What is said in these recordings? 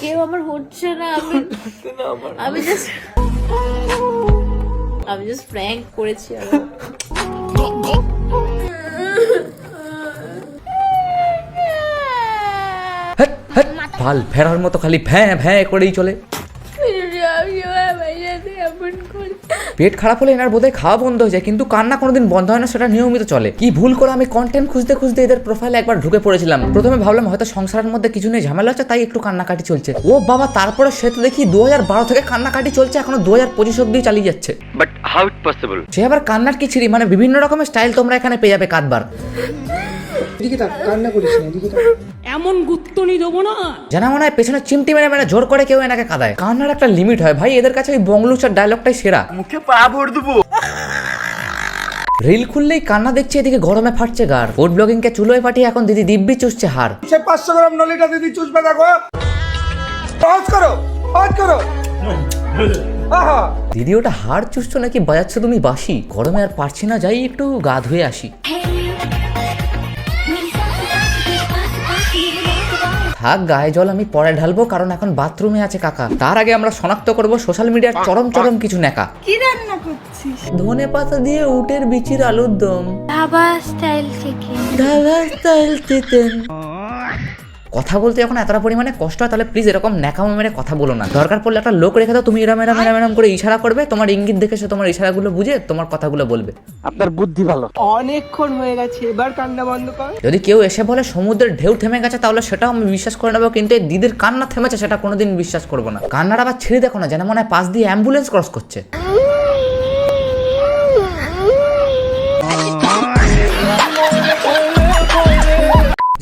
কেউ আমার হচ্ছে না আমি আমি জাস্ট আমি জাস্ট প্র্যাঙ্ক করেছি ভালো হ্যাট, হ্যাট, ফেরার মতো খালি ভ্যাঁ ভ্যাঁ করেই চলে। পেট খারাপ হলে এনার বোধহয় খাওয়া বন্ধ হয়ে যায় কিন্তু কান্না কোনোদিন বন্ধ হয় না সেটা নিয়মিত চলে। কি ভুল করে আমি কন্টেন্ট খুঁজতে খুঁজতে এদের প্রোফাইলে একবার ঢুকে পড়েছিলাম। প্রথমে ভাবলাম হয়তো সংসারের মধ্যে কিছু নিয়ে ঝামেলা হচ্ছে তাই একটু কান্নাকাটি চলছে। ও বাবা তারপরে সে তো দেখি দু হাজার বারো থেকে কান্নাকাটি চলছে এখনও দু হাজার পঁচিশ অব্দি চালিয়ে যাচ্ছে। But how it possible? সে আবার কান্নার কি ছিড়ি? মানে বিভিন্ন রকমের স্টাইল তোমরা এখানে পেয়ে যাবে কাঁদবার। এদিকে তাক কান্না করিস না এদিকে তাক এমন গুত্তনি দেবো না। জানা মনে হয় পেছনে চিমটি মেরে মেরে জোর করে কেউ এনাকে কাঁদায়। কান্নার একটা লিমিট হয়। ভাই এদের কাছে ওই বংলুচার ডায়লগটাই সেরা। মুখে পা ভর দেবো। রিল খুললেই কান্না দেখছে এদিকে গরমে ফাটছে গার। ফুড ব্লগিং কে চুলোয় পাঠিয়ে এখন দিদি দিব্যি চুষছে হার। সে পাঁচশো গ্রাম নলিটা দিদি চুষবে দেখো। পাঁচ করো পাঁচ করো। দিদি ওটা হাড় চুষছো নাকি? বাজাচ্ছ তুমি বাসি গরমে আর পারছি না যাই একটু গা ধুয়ে আসি। থাক গায়ে জল আমি পরে ঢালবো কারণ এখন বাথরুমে আছে কাকা। তার আগে আমরা শনাক্ত করব সোশ্যাল মিডিয়ার চরম চরম কিছু নেকা কি রান্না করছিস? ধনে পাতা দিয়ে উটের বিচির আলুর দম। Dhaba style chicken dhaba style chicken কথা বলতে যখন এতটা পরিমাণে কষ্ট হয় তাহলে প্লিজ এরকম ন্যাকামো মেরে কথা বলো না। দরকার পড়লে একটা লোক রেখে দাও তুমি এরাম এরাম এরাম এরাম করে ইশারা করবে তোমার ইঙ্গিত দেখে সে তোমার ইশারাগুলো বুঝে তোমার কথাগুলো বলবে। আপনার বুদ্ধি ভালো। অনেকক্ষণ হয়ে গেছে এবার কান্না বন্ধ কর। যদি কেউ এসে বলে সমুদ্রের ঢেউ থেমে গেছে তাহলে সেটাও আমি বিশ্বাস করে নেব কিন্তু এই দিদির কান্না থেমেছে সেটা কোনোদিন বিশ্বাস করব না। কান্নাটা আবার ছেড়ে দেখো না যেন মনে হয় পাশ দিয়ে অ্যাম্বুলেন্স ক্রস করছে।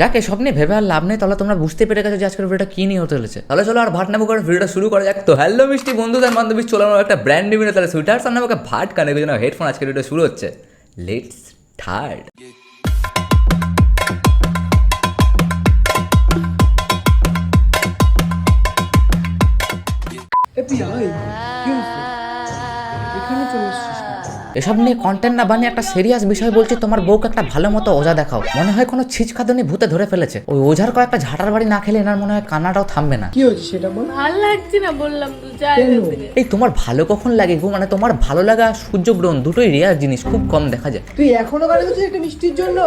যাকে সব নিয়ে ভেবে আর লাভ নেই। তাহলে তোমরা বুঝতে পেরে গেছো যে আজকের ভিডিওটা কী নিয়ে হতে চলেছে। তাহলে চলো আর ভাট নেব করে ভিডিওটা শুরু করা যাক। তো হ্যালো মিষ্টি বন্ধুদের বান্ধবী, চলো আমার একটা ব্র্যান্ড নিউ ভিডিও তাহলে সুইটার সামনে আমাকে ভাট কানে জন্য হেডফোন আজকের ভিডিও শুরু হচ্ছে। লেটস থার্ড এ এসব নিয়ে কন্টেন্ট না বানিয়ে একটা সিরিয়াস বিষয় বলছি তোমার বউকে একটা ভালো মতো ওজা দেখাও। মনে হয় কোনো ছিচকাদনি ভূতে ধরে ফেলেছে। ওই ওঝার কয়েকটা ঝাটার বাড়ি না খেলে এনার মনে হয় কান্নাটাও থামবে না। কি হয়েছে সেটা বল? ভালো লাগছে না বললাম তো যাই এই তোমার ভালো কখন লাগে গো? মানে তোমার ভালো লাগা সূর্যগ্রহণ দুটোই রেয়ার জিনিস খুব কম দেখা যায়। তুই এখনও গাড়ি একটা মিষ্টির জন্য?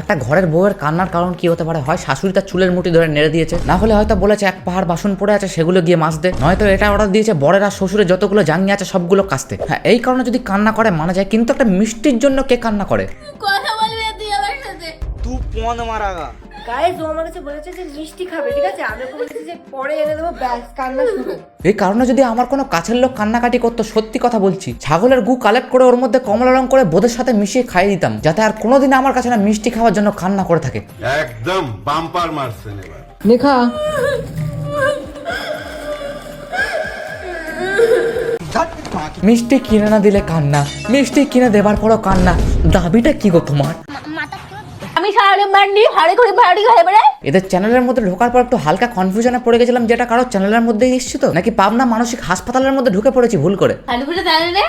একটা ঘরের বউয়ের কান্নার কারণ কি হতে পারে? হয় শাশুড়ি তার চুলের মুটি ধরে নেড়ে দিয়েছে না হলে হয়তো বলেছে এক পাহাড় বাসন পড়ে আছে সেগুলো গিয়ে মাছ দে নয়তো এটা অর্ডার দিয়েছে বরের আর শ্বশুরের যতগুলো জাঙ্গি আছে সবগুলো কাস্তে। হ্যাঁ এই কারণে যদি কান্না করে মানা যায়। কিন্তু একটা মিষ্টির জন্য কে কান্না করে? কথা বলবে তুই আমার সাথে। গাইস ও আমার কাছে বলেছে যে মিষ্টি খাবে ঠিক আছে? আমি ওকে বলেছি যে পরে এনে দেবো ব্যাস কান্না শুরু। এই কারণে যদি আমার কোনো কাছের লোক কান্নাকাটি করতো সত্যি কথা বলছি ছাগলের গু কালেক্ট করে ওর মধ্যে কমলা রং করে বোধের সাথে মিশিয়ে খাইয়ে দিতাম যাতে আর কোনোদিন আমার কাছে না মিষ্টি খাওয়ার জন্য কান্না করে থাকে। একদম বাম্পার মারছেন এবার। নেখা। মিষ্টি কিনে না দিলে কান্না মিষ্টি কিনে দেবার পরও কান্না দাবিটা কি গো তোমার? করে বেড়ে এদের চ্যানেলের মধ্যে ঢোকার পর একটু হালকা কনফিউশনে পড়ে গেছিলাম যেটা কারও চ্যানেলের মধ্যে এসেছি তো? নাকি পাবনা মানসিক হাসপাতালের মধ্যে ঢুকে পড়েছি ভুল করে? হাড়ি করে জানে রে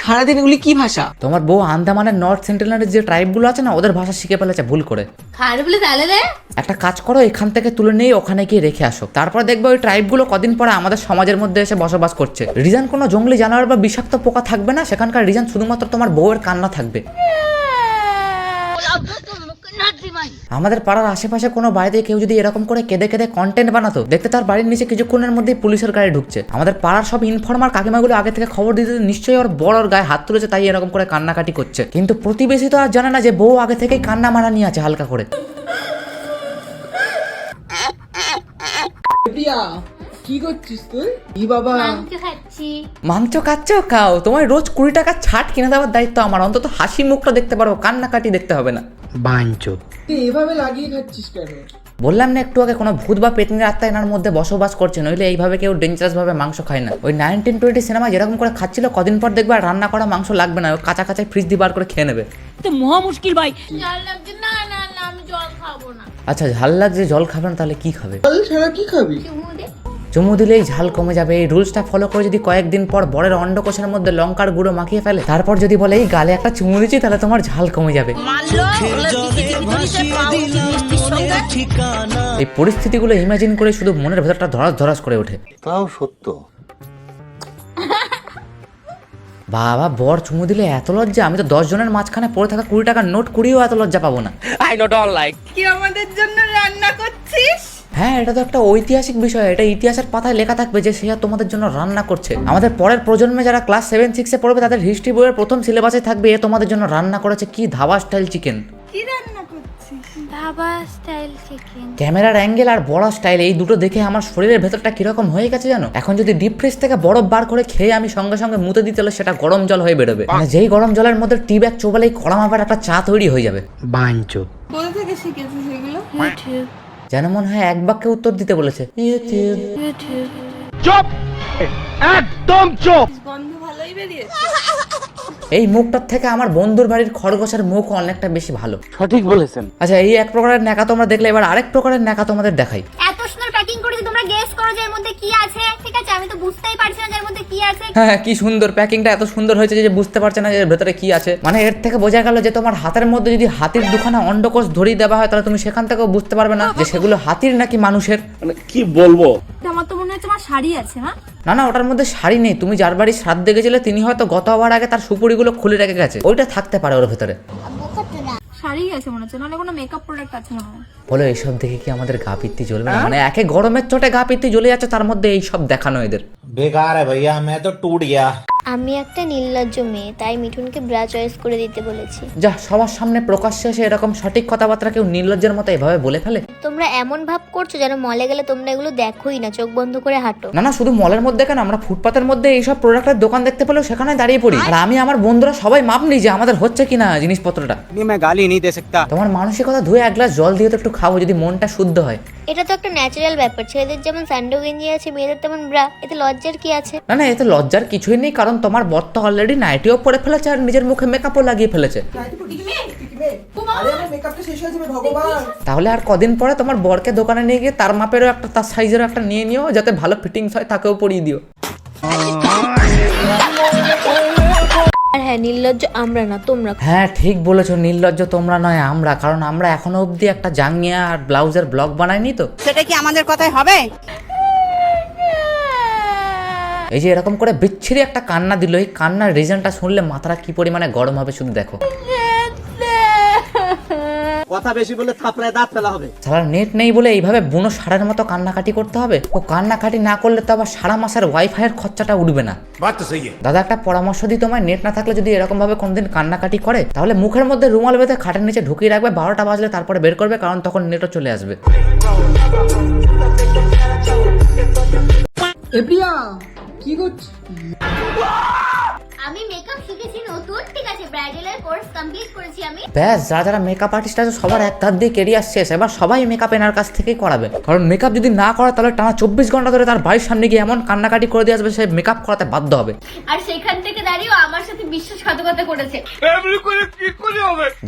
সারাদিন এগুলি কি ভাষা? তোমার বউ আন্দামানের নর্থ সেন্ট্রালের যে ট্রাইবগুলো আছে না ওদের ভাষা শিখে ফেলেছে ভুল করে। হাড়ি বলে জানে রে একটা কাজ করো এখান থেকে তুলে নিয়ে ওখানে গিয়ে রেখে আসো। তারপর দেখবে ওই ট্রাইবগুলো কদিন পরে আমাদের সমাজের মধ্যে এসে বসবাস করছে। রিজন কোনো জঙ্গলি জানোয়ার বা বিষাক্ত পোকা থাকবে না সেখানকার রিজন শুধুমাত্র তোমার বউয়ের কান্না থাকবে। আমাদের পাড়ার আশেপাশে কোনো বাড়িতে কেউ যদি এরকম করে কেঁদে কেঁদে কন্টেন্ট বানাতো দেখতে তার বাড়ির নিচে কিছুক্ষণের মধ্যেই পুলিশের গাড়ি ঢুকছে। আমাদের পাড়ার সব ইনফর্মার কাকিমাগুলো আগে থেকে খবর দিতে দিতে নিশ্চয়ই ওর বড় ওর গায়ে হাত তুলেছে তাই এরকম করে কান্নাকাটি করছে। কিন্তু প্রতিবেশী তো আর জানে না যে বউ আগে থেকেই কান্না মারা নিয়ে আছে হালকা করে। প্রিয়া কি করছিস তুই? ই বাবা। মাংস খাচ্ছি। মাংস খাচ্ছ? খাও। তোমার রোজ কুড়ি টাকা ছাট কিনে দেওয়ার দায়িত্ব আমার। অন্তত হাসি মুখটা দেখতে পারো কান্নাকাটি দেখতে হবে না। তুই এভাবে লাগিয়ে খাচ্ছিস কেন? বললাম না একটু আগে কোনো ভূত বা পেতনির আত্মা এনার মধ্যে বসবাস করছে নইলে এইভাবে কেউ ডেঞ্জারাস ভাবে মাংস খায় না। ওই নাইনটিন টোয়েন্টি সিনেমা যেরকম করে খাচ্ছিল কদিন পর দেখবে রান্না করা মাংস লাগবে না ওই কাঁচা ফ্রিজ দিয়ে বার করে খেয়ে নেবে। তো মহা মুশকিল ভাই। না না না আমি জল খাব না। আচ্ছা ঝাল লাগছে জল খাবে না তাহলে কি খাবে? তাহলে সারা কি খাবি? চুমু দিলেই ঝাল কমে যাবে। এই রুলসটা ফলো করে যদি কয়েকদিন পর বরের অন্ডকোষের মধ্যে লঙ্কার গুঁড়ো মাখিয়ে ফেলে তারপর যদি বলে এই গালে একটা চুমু দিচ্ছি তাহলে তোমার ঝাল কমে যাবে। এই পরিস্থিতিগুলো ইমাজিন করে শুধু মনের ভেতরটা ধরাস ধরাস করে ওঠে। তাও সত্য। বাবা বর চুমু দিলে এত লজ্জা আমি তো দশ জনের মাঝখানে পড়ে থাকা কুড়ি টাকার নোট কুড়িও এত লজ্জা পাবো না। আই নট অল লাইক কি আমাদের জন্য রান্না করছিস? হ্যাঁ এটা তো একটা ঐতিহাসিক বিষয় এটা ইতিহাসের পাতায় লেখা থাকবে যে সে তোমাদের জন্য রান্না করছে। আমাদের পরের প্রজন্মে যারা ক্লাস সেভেন সিক্সে পড়বে তাদের হিস্ট্রি বইয়ের প্রথম সিলেবাসে থাকবে এ তোমাদের জন্য রান্না করেছে কি ধাবা স্টাইল চিকেন কি রান্না ধাবা স্টাইল চিকেন ক্যামেরার অ্যাঙ্গেল আর বড় স্টাইল এই দুটো দেখে আমার শরীরের ভেতরটা কীরকম হয়ে গেছে জানো? এখন যদি ডিপ ফ্রিজ থেকে বরফ বার করে খেয়ে আমি সঙ্গে সঙ্গে মুতে দিতে হলে সেটা গরম জল হয়ে বেরোবে। মানে যেই গরম জলের মধ্যে টি ব্যাগ চোবালেই কড়া মাপার একটা চা তৈরি হয়ে যাবে। কোথা থেকে শিখেছিস এগুলো? ইউটিউব যেন মনে হয় এক বাক্যে উত্তর দিতে বলেছে। ইউটিউব ইউটিউব গন্ধ ভালোই বেরিয়েছে। এই মুখটার থেকে আমার বন্ধুর বাড়ির খরগোশের মুখ অনেকটা বেশি ভালো। সঠিক বলেছেন। আচ্ছা এই এক প্রকারের নেকা তোমরা দেখলে এবার আরেক প্রকারের নেকা তোমাদের দেখাই। এত সুন্দর প্যাকিং করেছি তোমরা গেস করো যে এর মধ্যে কি আছে। আমি তো বুঝতেই পারছি না এর মধ্যে কি আছে। হ্যাঁ কি সুন্দর। প্যাকিংটা এত সুন্দর হয়েছে যে বুঝতে পারছে না এর ভেতরে কি আছে। মানে এর থেকে বোঝা গেল যে তোমার হাতের মধ্যে যদি হাতির দুখানা অন্ডকোষ ধরিয়ে দেওয়া হয় তাহলে তুমি সেখান থেকেও বুঝতে পারবে না যে সেগুলো হাতির নাকি মানুষের। কি বলব? আমার তো মনে হচ্ছে আমার শাড়ি আছে হ্যাঁ না না ওটার মধ্যে শাড়ি নেই। তুমি যার বাড়ি শ্রাদ্ধে গেছিলে তিনি হয়তো গত হওয়ার আগে তার সুপুরিগুলো খুলে রেখে গেছে। ওইটা থাকতে পারে ওর ভেতরে। শাড়ি আছে মনে হচ্ছে নাহলে কোনো মেকআপ প্রোডাক্ট আছে মনে হয়। বলো এইসব দেখে কি আমাদের গা পিত্তি জ্বলবে না? হ্যাঁ? মানে একে গরমের চোটে গা পিত্তি জ্বলে যাচ্ছে তার মধ্যে এইসব দেখানো এদের। বেকার হ্যাঁ ভাইয়া মে তো টুট গিয়া। আমি একটা নির্লজ্জ মেয়ে তাই মিঠুনকে ব্রা চয়েস করে দিতে বলেছি। যা সবার সামনে প্রকাশ্যে এসে এরকম সঠিক কথাবার্তা কেউ নির্লজ্জের মতো এভাবে বলে ফেলে? তোমরা এমন ভাব করছ যেন মলে গেলে তোমরা এগুলো দেখোই না চোখ বন্ধ করে হাঁটো। না না শুধু মলের মধ্যে কেন? আমরা ফুটপাতের মধ্যে এইসব প্রোডাক্টের দোকান দেখতে পেলেও সেখানে দাঁড়িয়ে পড়ি। আর আমি আমার বন্ধুরা সবাই মাপ নিই যে আমাদের হচ্ছে কিনা জিনিসপত্রটা। গালি নিতে সকতা। তোমার মানসিকতা ধুয়ে এক গ্লাস জল দিয়ে তো একটু খাব যদি মনটা শুদ্ধ হয়। এটা তো একটা ন্যাচারাল ব্যাপার। ছেলেদের যেমন স্যান্ডো গেঞ্জি আছে মেয়েদের তেমন ব্রা এতে লজ্জার কি আছে? না না এতে লজ্জার কিছুই নেই কারণ তোমার বর তো অলরেডি নাইটিও পরে ফেলেছে আর নিজের মুখে মেকআপও লাগিয়ে ফেলেছে। হয়ে তাহলে আর কদিন পরে তোমার বরকে দোকানে নিয়ে গিয়ে তার মাপেরও একটা তার সাইজেরও একটা নিয়ে নিও যাতে ভালো ফিটিংস হয় তাকেও পরিয়ে দিও। আর হ্যাঁ নির্লজ্জ আমরা না তোমরা হ্যাঁ ঠিক বলেছ নির্লজ্জ তোমরা নয় আমরা কারণ আমরা এখনও অবধি একটা জাঙ্গিয়া আর ব্লাউজের ব্লগ বানাইনি তো। সেটা কি আমাদের কথায় হবে? এই যে এরকম করে বিচ্ছিরি একটা কান্না দিল এই কান্নার রিজনটা শুনলে মাথাটা কি পরিমাণে গরম হবে শুধু দেখো। কথা বেশি বলে থাপড়ায় দাঁত ফেলা হবে। সারা নেট নেই বলে এইভাবে বুনো সারার মতো কান্নাকাটি করতে হবে? ও কান্নাকাটি না করলে তো আবার সারা মাসের ওয়াইফাই এর খরচাটা উঠবে না। দাদা একটা পরামর্শ দিই তোমায় নেট না থাকলে যদি এরকম ভাবে কোনোদিন কান্নাকাটি করে তাহলে মুখের মধ্যে রুমাল বেঁধে খাটের নিচে ঢুকিয়ে রাখবে বারোটা বাজলে তারপরে বের করবে কারণ তখন নেটও চলে আসবে। এপ্রিয়া প্রিয়া কি করছিস আমি মেকআপ শিখেছি নতুন ঠিক আছে ব্রাইডালের কোর্স কমপ্লিট করেছি আমি। ব্যাস যারা যারা মেকআপ আর্টিস্ট আছে সবার এক ধার দিয়ে কেরিয়ার শেষ। এবার সবাই মেকআপ এনার কাছ থেকেই করাবে। কারণ মেকআপ যদি না করে তাহলে টানা চব্বিশ ঘণ্টা ধরে তার বাড়ির সামনে গিয়ে এমন কান্নাকাটি করে দিয়ে আসবে সে মেকআপ করাতে বাধ্য হবে। আর সেখান থেকে দাঁড়িয়েও আমার সাথে বিশ্বাসঘাতকতা করেছে।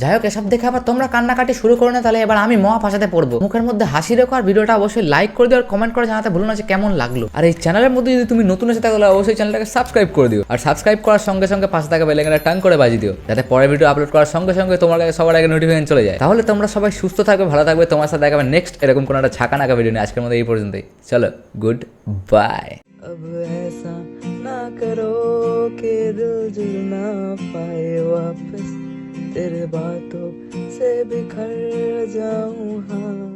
যাই হোক এসব দেখে আবার তোমরা কান্নাকাটি শুরু করো না তাহলে এবার আমি মহা ফাঁসাতে পড়ব। মুখের মধ্যে হাসি রেখো আর ভিডিওটা অবশ্যই লাইক করে দিও আর কমেন্ট করে জানাতে ভুলো না যে কেমন লাগল। আর এই চ্যানেলের মধ্যে যদি তুমি নতুন এসে থাকো তাহলে অবশ্যই চ্যানেলটাকে সাবস্ক্রাইব করে দিও। আর সাবস্ক্রাইব করার সঙ্গে সঙ্গে পাশে থাকা বেলেগানে টাং করে বাজিয়ে দিও যাতে পরের ভিডিও আপলোড করার সঙ্গে সঙ্গে তোমার কাছে সবার আগে নোটিফিকেশন চলে যায় তাহলে তোমরা সবাই সুস্থ থাকবে ভালো থাকবে তোমার সাথে দেখাবে নেক্সট এরকম কোনো একটা ছাকা নাকা ভিডিও নিয়ে আজকের মধ্যে এই পর্যন্তই চলো গুড বাই अब ऐसा ना करो कि दिल जुड़ ना पाए वापस तेरे बातों से बिखर जाऊं हाँ